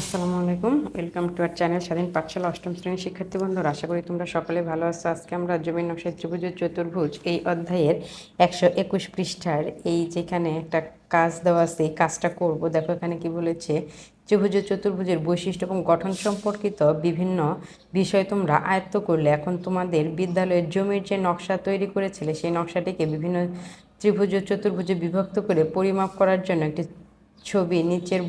আসসালামু আলাইকুম। Welcome to R channel স্বাধীন পাঠশালা অষ্টম শ্রেণির শিক্ষার্থী বন্ধুরা। আশা করি তোমরা সকলে ভালো আছো। আজকে আমরা জমির নকশায় ত্রিভুজের চতুর্ভুজ এই অধ্যায়ের একশো একুশ পৃষ্ঠার এই যেখানে একটা কাজ দেওয়া আছে, এই কাজটা করব। দেখো এখানে কি বলেছে, ত্রিভুজ চতুর্ভুজের বৈশিষ্ট্য এবং গঠন সম্পর্কিত বিভিন্ন বিষয় তোমরা আয়ত্ত করলে। এখন তোমাদের বিদ্যালয়ের জমির যে নকশা তৈরি করেছিলে, সেই নকশাটিকে বিভিন্ন ত্রিভুজ চতুর্ভুজে বিভক্ত করে পরিমাপ করার জন্য একটি ছবি নিচের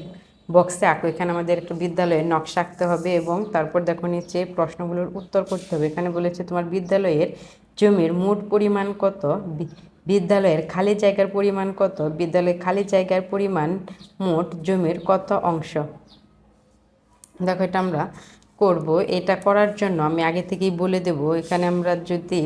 বক্সে আঁকো। এখানে আমাদের একটা বিদ্যালয়ের নকশা আঁকতে হবে এবং তারপর দেখো নিচে প্রশ্নগুলোর উত্তর করতে হবে। এখানে বলেছে তোমার বিদ্যালয়ের জমির মোট পরিমাণ কত? বিদ্যালয়ের খালি জায়গার পরিমাণ কত? বিদ্যালয়ের খালি জায়গার পরিমাণ মোট জমির কত অংশ? দেখো এটা আমরা করব, এটা করার জন্য আমি আগে থেকেই বলে দেব, এখানে আমরা যদি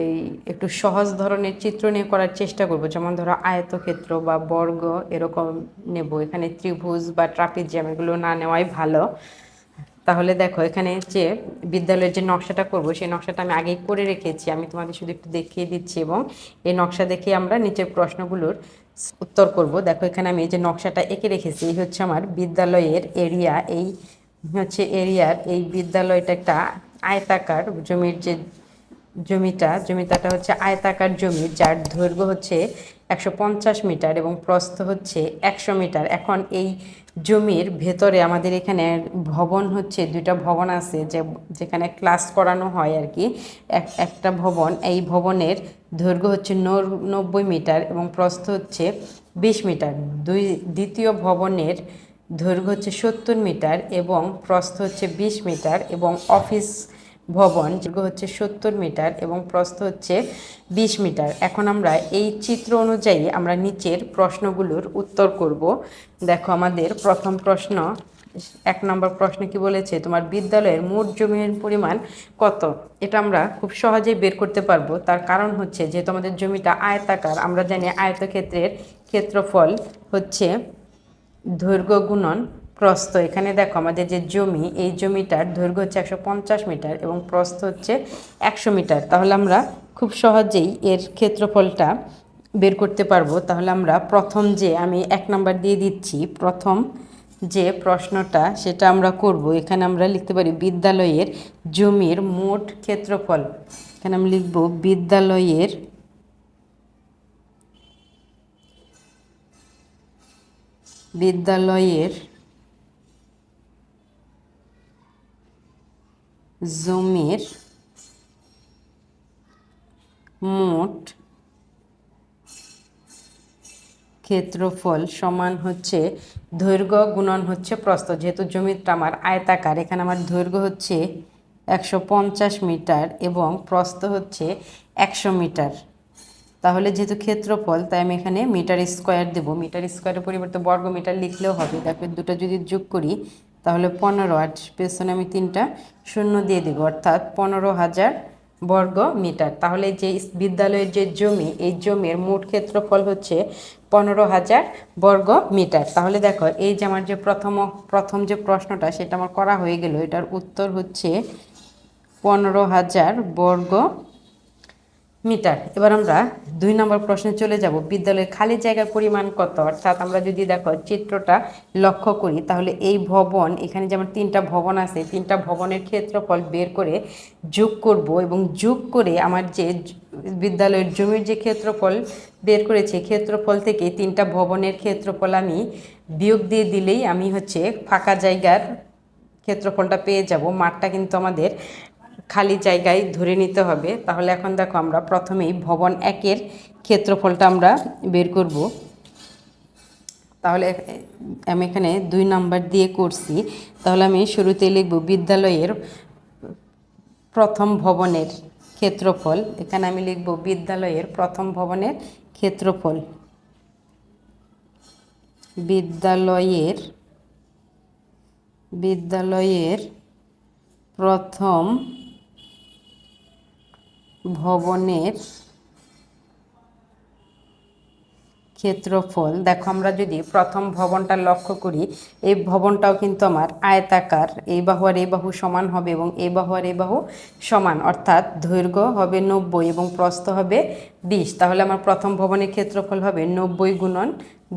এই একটু সহজ ধরনের চিত্র নিয়ে করার চেষ্টা করব, যেমন ধরো আয়তক্ষেত্র বা বর্গ এরকম নেব, এখানে ত্রিভুজ বা ট্রাপিজিয়াম এগুলো না নেওয়াই ভালো। তাহলে দেখো, এখানে যে বিদ্যালয়ের যে নকশাটা করব, সেই নকশাটা আমি আগেই করে রেখেছি, আমি তোমাদের শুধু একটু দেখিয়ে দিচ্ছি এবং এই নকশা দেখে আমরা নিচের প্রশ্নগুলোর উত্তর করব। দেখো, এখানে আমি এই যে নকশাটা এঁকে রেখেছি, এই হচ্ছে আমার বিদ্যালয়ের এরিয়া এই হচ্ছে এরিয়ার এই বিদ্যালয়টা একটা আয়তাকার জমির যে জমিটা, জমিটাটা হচ্ছে আয়তাকার জমি, যার দৈর্ঘ্য হচ্ছে একশো পঞ্চাশ মিটার এবং প্রস্থ হচ্ছে একশো মিটার। এখন এই জমির ভেতরে আমাদের এখানে ভবন হচ্ছে, দুইটা ভবন আছে যে, যেখানে ক্লাস করানো হয় আর কি। এক, একটা ভবন, এই ভবনের দৈর্ঘ্য হচ্ছে নব্বই মিটার এবং প্রস্থ হচ্ছে বিশ মিটার। দুই, দ্বিতীয় ভবনের দৈর্ঘ্য হচ্ছে সত্তর মিটার এবং প্রস্থ হচ্ছে বিশ মিটার এবং অফিস ভবন দৈর্ঘ্য হচ্ছে সত্তর মিটার এবং প্রস্থ হচ্ছে বিশ মিটার। এখন আমরা এই চিত্র অনুযায়ী আমরা নিচের প্রশ্নগুলোর উত্তর করব। দেখো আমাদের প্রথম প্রশ্ন, এক নম্বর প্রশ্ন কি বলেছে? তোমার বিদ্যালয়ের মোট জমির পরিমাণ কত? এটা আমরা খুব সহজেই বের করতে পারব। তার কারণ হচ্ছে যেহেতু আমাদের জমিটা আয়তাকার, আমরা জানি আয়তক্ষেত্রের ক্ষেত্রফল হচ্ছে দৈর্ঘ্য গুণন প্রস্থ। এখানে দেখো আমাদের যে জমি, এই জমিটার দৈর্ঘ্য হচ্ছে একশো পঞ্চাশ মিটার এবং প্রস্থ হচ্ছে একশো মিটার। তাহলে আমরা খুব সহজেই এর ক্ষেত্রফলটা বের করতে পারব। তাহলে আমরা প্রথম যে আমি এক নাম্বার দিয়ে দিচ্ছি, প্রথম যে প্রশ্নটা সেটা আমরা করব। এখানে আমরা লিখতে পারি বিদ্যালয়ের জমির মোট ক্ষেত্রফল। এখানে আমি লিখব বিদ্যালয়ের বিদ্যালয়ের জমির মোট ক্ষেত্রফল সমান হচ্ছে, দৈর্ঘ্য গুণন হচ্ছে প্রস্থ। যেহেতু জমিটা আমার আয়তাকার, এখানে আমার দৈর্ঘ্য হচ্ছে একশো পঞ্চাশ মিটার এবং প্রস্থ হচ্ছে একশো মিটার। তাহলে যেহেতু ক্ষেত্রফল, তাই আমি এখানে মিটার স্কোয়ার দেবো। মিটার স্কোয়ারের পরিবর্তে বর্গ মিটার লিখলেও হবে। দেখো দুটো যদি যোগ করি, তাহলে পনেরো আর পেছনে আমি তিনটা শূন্য দিয়ে দেবো। অর্থাৎ পনেরো হাজার বর্গ মিটার তাহলে যে বিদ্যালয়ের যে জমি, এই জমির মোট ক্ষেত্রফল হচ্ছে পনেরো হাজার বর্গ মিটার তাহলে দেখো, এই যে আমার যে প্রথম প্রথম যে প্রশ্নটা, সেটা আমার করা হয়ে গেল। এটার উত্তর হচ্ছে পনেরো হাজার বর্গ মিটার। এবার আমরা দুই নম্বর প্রশ্নে চলে যাব। বিদ্যালয়ের খালি জায়গার পরিমাণ কত? অর্থাৎ আমরা যদি দেখো চিত্রটা লক্ষ্য করি, তাহলে এই ভবন, এখানে যেমন তিনটা ভবন আছে, তিনটা ভবনের ক্ষেত্রফল বের করে যোগ করব এবং যোগ করে আমার যে বিদ্যালয়ের জমির যে ক্ষেত্রফল বের করেছে, ক্ষেত্রফল থেকে তিনটা ভবনের ক্ষেত্রফল আমি বিয়োগ দিয়ে দিলেই আমি হচ্ছে ফাঁকা জায়গার ক্ষেত্রফলটা পেয়ে যাব। মাঠটা কিন্তু আমাদের খালি জায়গায় ধরে নিতে হবে। তাহলে এখন দেখো আমরা প্রথমেই ভবন একের ক্ষেত্রফলটা আমরা বের করব। তাহলে আমি এখানে দুই নাম্বার দিয়ে করছি। তাহলে আমি শুরুতে লিখব বিদ্যালয়ের প্রথম ভবনের ক্ষেত্রফল। এখানে আমি লিখব বিদ্যালয়ের প্রথম ভবনের ক্ষেত্রফল। বিদ্যালয়ের বিদ্যালয়ের প্রথম ভবনের ক্ষেত্রফল, দেখো আমরা যদি প্রথম ভবনটা লক্ষ্য করি, এই ভবনটাও কিন্তু আমার আয়তাকার, এই বাহু আর এই বাহু সমান হবে এবং এই বাহু আর এই বাহু সমান, অর্থাৎ দৈর্ঘ্য হবে নব্বই এবং প্রস্থ হবে বিশ। তাহলে আমার প্রথম ভবনের ক্ষেত্রফল হবে নব্বই গুণন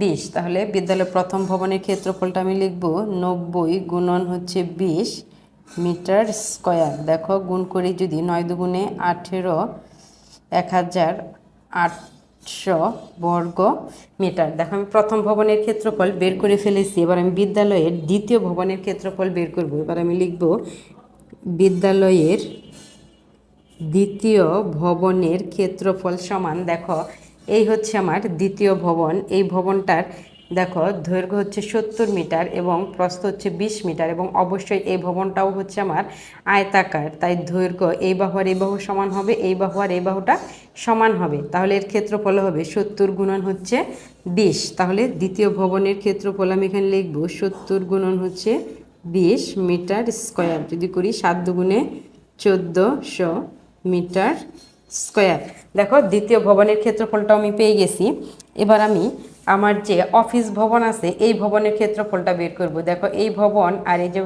বিশ। তাহলে বিদ্যালয়ের প্রথম ভবনের ক্ষেত্রফলটা আমি লিখব নব্বই গুণন হচ্ছে বিশ। Metre square. দেখো, গুণ করি যদি নয় দুগুণে আঠেরো, এক হাজার আটশো বর্গ মিটার। দেখো, আমি প্রথম ভবনের ক্ষেত্রফল বের করে ফেলেছি, এবার আমি বিদ্যালয়ের দ্বিতীয় ভবনের ক্ষেত্রফল বের করব। এবার আমি লিখব, বিদ্যালয়ের দ্বিতীয় ভবনের ক্ষেত্রফল সমান। দেখো, এই হচ্ছে আমার দ্বিতীয় ভবন, এই ভবনটার দেখো, দৈর্ঘ্য হচ্ছে সত্তর মিটার এবং প্রস্থ হচ্ছে বিশ মিটার এবং অবশ্যই এই ভবনটাও হচ্ছে আমার আয়তাকার। তাই দৈর্ঘ্য এই বাহু আর এই বাহু সমান হবে, এই বাহু আর এই বাহুটা সমান হবে। তাহলে এর ক্ষেত্রফল হবে সত্তর গুণন হচ্ছে বিশ। তাহলে দ্বিতীয় ভবনের ক্ষেত্রফল আমি এখানে লিখব, সত্তর গুণন হচ্ছে বিশ মিটার স্কোয়ার। যদি করি সাত দুগুণে চোদ্দোশো মিটার স্কোয়ার। দেখো, দ্বিতীয় ভবনের ক্ষেত্রফলটাও আমি পেয়ে গেছি। এবার আমি আমার যে অফিস ভবন আছে, এই ভবনের ক্ষেত্রফলটা বের করব। দেখো, এই ভবন আর এই যে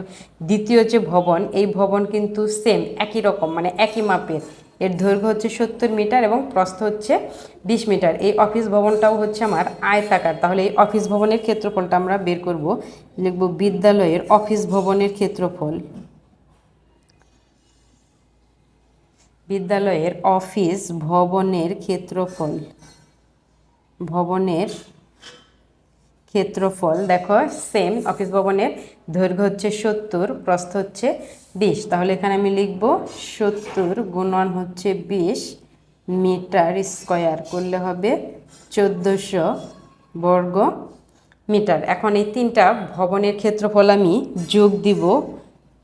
দ্বিতীয় যে ভবন, এই ভবন কিন্তু সেম একই রকম মানে একই মাপের। এর দৈর্ঘ্য হচ্ছে সত্তর মিটার এবং প্রস্থ হচ্ছে বিশ মিটার। এই অফিস ভবনটাও হচ্ছে আমার আয়তাকার। তাহলে এই অফিস ভবনের ক্ষেত্রফলটা আমরা বের করব। লিখব বিদ্যালয়ের অফিস ভবনের ক্ষেত্রফল। বিদ্যালয়ের অফিস ভবনের ক্ষেত্রফল। ভবনের ক্ষেত্রফল, দেখো সেম অফিস ভবনের দৈর্ঘ্য হচ্ছে সত্তর, প্রস্থ হচ্ছে বিশ। তাহলে এখানে আমি লিখব সত্তর গুণন হচ্ছে বিশ মিটার স্কোয়ার, করলে হবে চোদ্দোশো বর্গ মিটার। এখন এই তিনটা ভবনের ক্ষেত্রফল আমি যোগ দিব।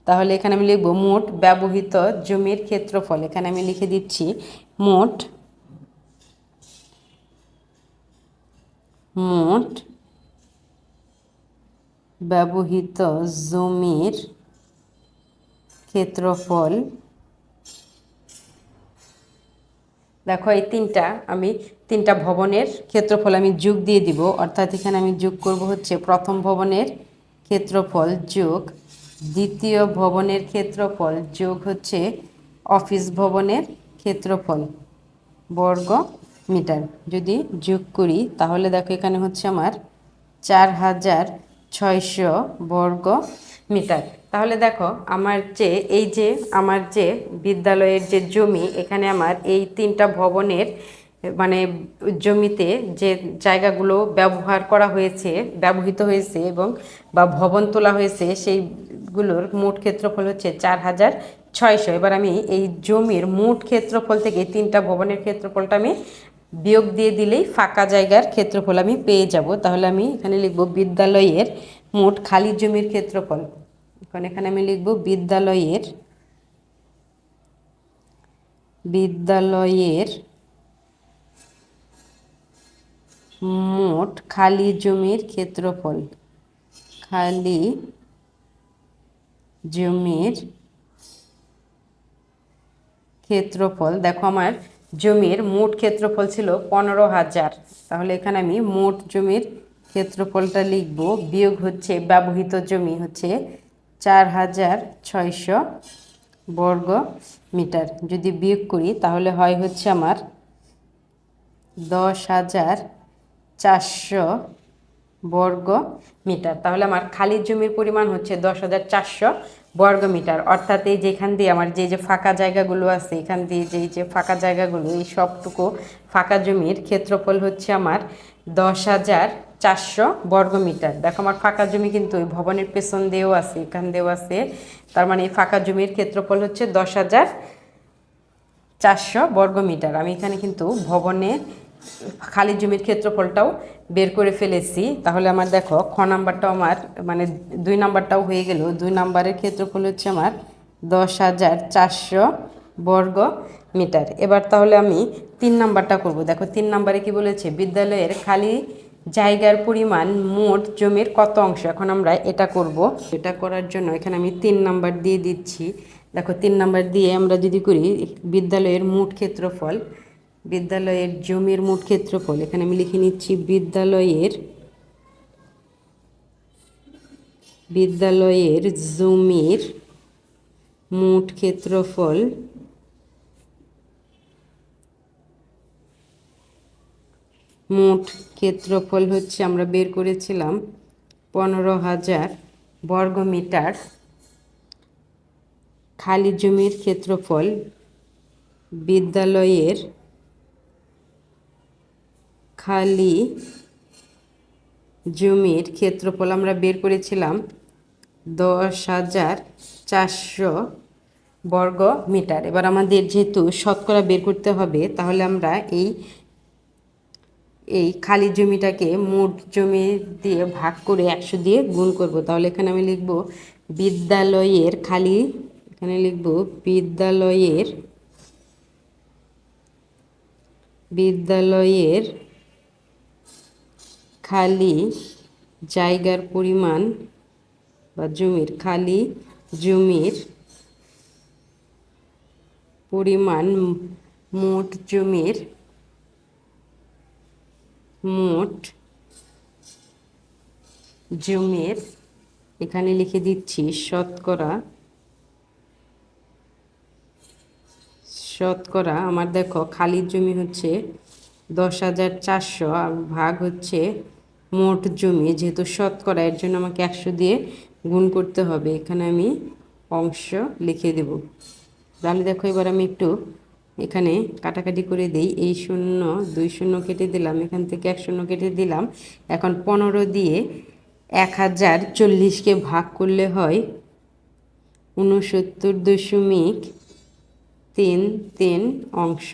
তাহলে এখানে আমি লিখব মোট ব্যবহৃত জমির ক্ষেত্রফল। এখানে আমি লিখে দিচ্ছি মোট মোট ব্যবহৃত জমির ক্ষেত্রফল। দেখো, এই তিনটা আমি, তিনটা ভবনের ক্ষেত্রফল আমি যোগ দিয়ে দিব। অর্থাৎ এখানে আমি যোগ করব হচ্ছে প্রথম ভবনের ক্ষেত্রফল যোগ, দ্বিতীয় ভবনের ক্ষেত্রফল যোগ হচ্ছে অফিস ভবনের ক্ষেত্রফল বর্গ মিটার। যদি যোগ করি, তাহলে দেখো এখানে হচ্ছে আমার চার হাজার ছয়শো বর্গ মিটার। তাহলে দেখো, আমার যে, এই যে, আমার যে বিদ্যালয়ের যে জমি, এখানে আমার এই তিনটা ভবনের মানে জমিতে যে জায়গাগুলো ব্যবহার করা হয়েছে, ব্যবহৃত হয়েছে এবং বা ভবন তোলা হয়েছে, সেইগুলোর মোট ক্ষেত্রফল হচ্ছে চার হাজার ছয়শো। এবার আমি এই জমির মোট ক্ষেত্রফল থেকে তিনটা ভবনের ক্ষেত্রফলটা আমি বিয়োগ দিয়ে দিলেই ফাঁকা জায়গার ক্ষেত্রফল আমি পেয়ে যাব। তাহলে আমি এখানে লিখব বিদ্যালয়ের মোট খালি জমির ক্ষেত্রফল। এখন এখানে আমি লিখব বিদ্যালয়ের বিদ্যালয়ের মোট খালি জমির ক্ষেত্রফল। খালি জমির ক্ষেত্রফল। দেখো আমার জমির মোট ক্ষেত্রফল ছিল পনেরো হাজার। তাহলে এখানে আমি মোট জমির ক্ষেত্রফলটা লিখব। বিয়োগ হচ্ছে, ব্যবহৃত জমি হচ্ছে চার হাজার ছয়শো বর্গ মিটার। যদি বিয়োগ করি, তাহলে হয় হচ্ছে আমার দশ হাজার চারশো বর্গ মিটার। তাহলে আমার খালি জমির পরিমাণ হচ্ছে দশ হাজার চারশো বর্গ মিটার অর্থাৎ এই যেখান দিয়ে আমার যে যে ফাঁকা জায়গাগুলো আছে, এখান দিয়ে যে যে ফাঁকা জায়গাগুলো, এই সবটুকু ফাঁকা জমির ক্ষেত্রফল হচ্ছে আমার দশ হাজার চারশো বর্গ মিটার দেখো আমার ফাঁকা জমি কিন্তু ওই ভবনের পেছন দিয়েও আছে, এখান দিয়েও আছে। তার মানে এই ফাঁকা জমির ক্ষেত্রফল হচ্ছে দশ হাজার চারশো বর্গ মিটার আমি এখানে কিন্তু ভবনে খালি জমির ক্ষেত্রফলটাও বের করে ফেলেছি। তাহলে আমার দেখো, খ নাম্বারটাও আমার মানে দুই নাম্বারটাও হয়ে গেল। দুই নাম্বারের ক্ষেত্রফল হচ্ছে আমার দশ হাজার চারশো বর্গ মিটার। এবার তাহলে আমি তিন নাম্বারটা করব। দেখো, তিন নাম্বারে কি বলেছে? বিদ্যালয়ের খালি জায়গার পরিমাণ মোট জমির কত অংশ? এখন আমরা এটা করব। এটা করার জন্য এখানে আমি তিন নাম্বার দিয়ে দিচ্ছি। দেখো, তিন নাম্বার দিয়ে আমরা যদি করি, বিদ্যালয়ের মোট ক্ষেত্রফল বিদ্যালয়ের জমির মোট ক্ষেত্রফল, এখানে আমি লিখে নিচ্ছি, বিদ্যালয়ের বিদ্যালয়ের জমির মোট ক্ষেত্রফল মোট ক্ষেত্রফল হচ্ছে, আমরা বের করেছিলাম, পনেরো হাজার বর্গমিটার খালি জমির ক্ষেত্রফল বিদ্যালয়ের খালি জমির ক্ষেত্রফল আমরা বের করেছিলাম দশ হাজার চারশো বর্গ মিটার। এবার আমাদের যেহেতু শতকরা বের করতে হবে, তাহলে আমরা এই এই খালি জমিটাকে মোট জমি দিয়ে ভাগ করে একশো দিয়ে গুণ করব। তাহলে এখানে আমি লিখব বিদ্যালয়ের খালি, এখানে লিখব বিদ্যালয়ের বিদ্যালয়ের খালি জায়গার পরিমাণ বা জমির, খালি জমির পরিমাণ মোট জমির মোট জমির, এখানে লিখে দিচ্ছি শতকরা শতকরা, আমার দেখো, খালি জমি হচ্ছে দশ হাজার চারশো ভাগ হচ্ছে মোট জমি, যেহেতু শতকরা, এর জন্য আমাকে একশো দিয়ে গুণ করতে হবে। এখানে আমি অংশ লিখে দেব। তাহলে দেখো, এবার আমি একটু এখানে কাটাকাটি করে দেই। এই শূন্য, দুই শূন্য কেটে দিলাম, এখান থেকে এক শূন্য কেটে দিলাম। এখন পনেরো দিয়ে এক হাজার চল্লিশকে ভাগ করলে হয় উনসত্তর দশমিক তিন তিন অংশ।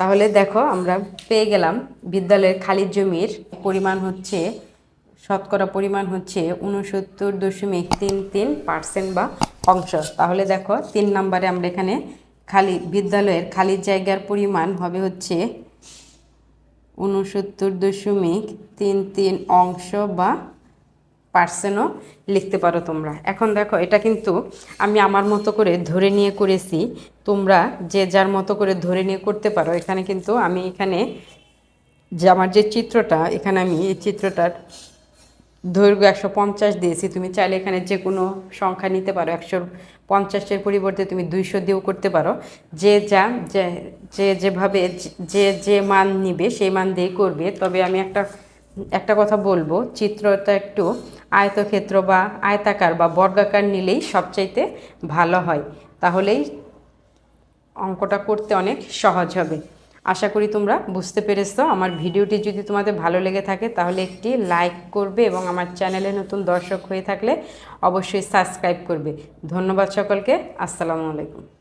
তাহলে দেখো আমরা পেয়ে গেলাম বিদ্যালয়ের খালি জমির পরিমাণ হচ্ছে, শতকরা পরিমাণ হচ্ছে উনসত্তর দশমিক তিন তিন পার্সেন্ট বা অংশ। তাহলে দেখো তিন নম্বরে আমরা এখানে খালি, বিদ্যালয়ের খালি জায়গার পরিমাণ হবে হচ্ছে উনসত্তর দশমিক তিন তিন অংশ বা পার্সেন্টও লিখতে পারো তোমরা। এখন দেখো, এটা কিন্তু আমি আমার মতো করে ধরে নিয়ে করেছি। তোমরা যে যার মতো করে ধরে নিয়ে করতে পারো। এখানে কিন্তু আমি এখানে যে আমার যে চিত্রটা, এখানে আমি এই চিত্রটার দৈর্ঘ্য একশো পঞ্চাশ দিয়েছি। তুমি চাইলে এখানে যে কোনো সংখ্যা নিতে পারো। একশো পঞ্চাশের পরিবর্তে তুমি দুইশো দিয়েও করতে পারো। যা, যে যে যেভাবে, যে যে মান নিবে, সেই মান দিয়ে করবে। তবে আমি একটা একটা কথা বলব। চিত্রটা একটু আয়তক্ষেত্র বা আয়তাকার বা বর্গাকার নিলেই সবচাইতে ভালো হয়। তাহলেই অঙ্কটা করতে অনেক সহজ হবে। আশা করি তোমরা বুঝতে পেরেছ। আমার ভিডিওটি যদি তোমাদের ভালো লেগে থাকে, তাহলে একটি লাইক করবে এবং আমার চ্যানেলে নতুন দর্শক হয়ে থাকলে অবশ্যই সাবস্ক্রাইব করবে। ধন্যবাদ সকলকে। আসসালামু আলাইকুম।